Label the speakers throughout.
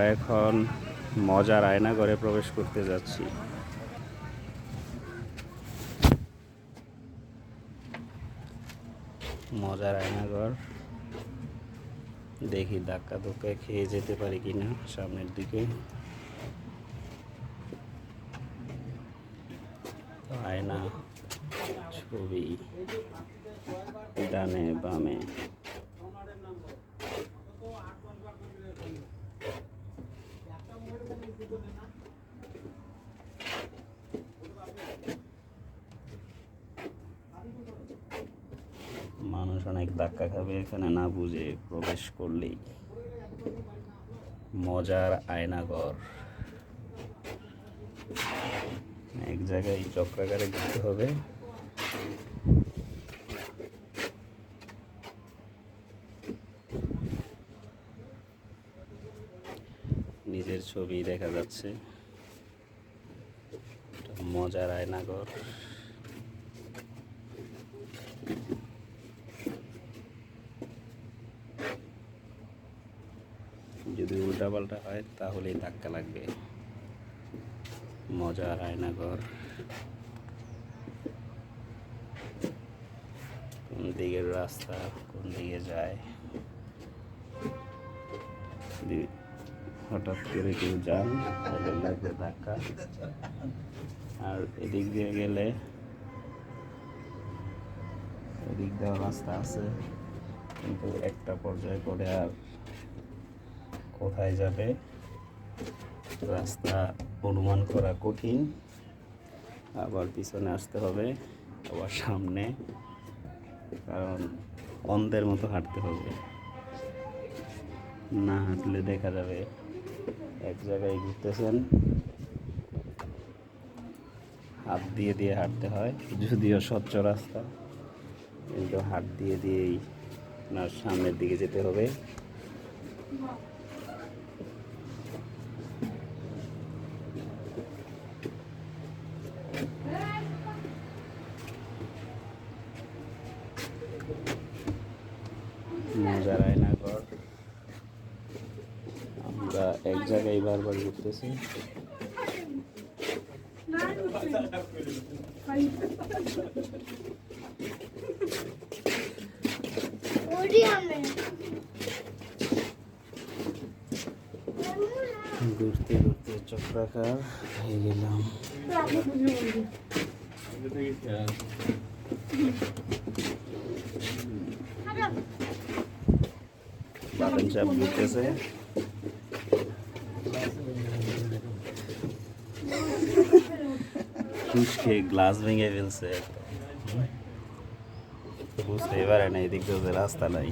Speaker 1: আমরা এখন মজার আয়না ঘরে প্রবেশ করতে যাচ্ছি। মজার আয়নাঘর। দেখি ধাক্কা ধুক্কা খেয়ে যেতে পারি কিনা সামনের দিকে। আয়না, ছবি, ডানে বামে। মানুষ অনেক ধাক্কা খাবে, এখানে না বুঝে প্রবেশ করলেই। মজার আয়নাঘর। এক জায়গায় চক্রাকারে ঘুরতে হবে। নিজের ছবি দেখা যাচ্ছে। মজার আয়নাঘর। উল্টাপাল্টা হয়, তাহলেই ধাক্কা লাগবে। মজা মজার আয়নাঘর। কোন দিকের রাস্তা, কোন দিকে যায়? হঠাৎ করে কেউ যান, তাহলে লাগবে ধাক্কা। আর এদিক দিয়ে গেলে, এদিক দেওয়া রাস্তা আছে, কিন্তু একটা পর্যায়ে পরে আর কোথায় যাবে? রাস্তা অনুমান করা কঠিন। আবার পিছনে আসতে হবে, আবার সামনে, কারণ অন্ধের মতো হাঁটতে হবে। না হাঁটলে দেখা যাবে এক জায়গায় ঘুরতেছেন। হাত দিয়ে দিয়ে হাঁটতে হয়, যদিও স্বচ্ছ রাস্তা, কিন্তু হাত দিয়ে দিয়েই আপনার সামনের দিকে যেতে হবে। মজার আয়নাঘর আমরা এক জায়গায় বারবার ঘুরতেছি ঘুরতে ঘুরতে চক্রাকার হয়ে গেলাম বাদাম চাপ ঘুরতেছে খুশ খেয়ে গ্লাস ভেঙে ফেলছে একদম। বুঝতেই পারে না এদিক দিয়ে ওদের রাস্তা নাই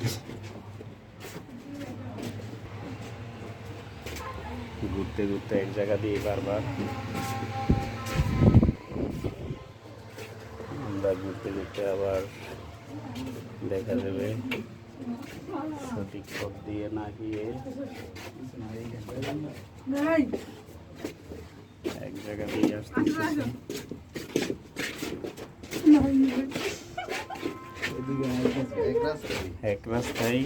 Speaker 1: ঘুরতে ঘুরতে এক জায়গা দিয়ে বারবার আমরা ঘুরতে ঘুরতে আবার দেখা যাবে সঠিক পথ দিয়ে না গিয়ে এক জায়গা দিয়ে আসতে এক রাস্তায়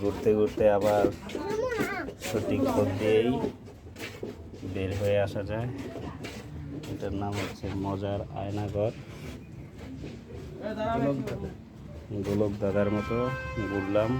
Speaker 1: ঘুরতে ঘুরতে আবার সঠিক পথ দিয়েই বের হয়ে আসা যায়। এটার নাম হচ্ছে মজার আয়নাঘর। গোলক দাদার মতো ঘুরলাম।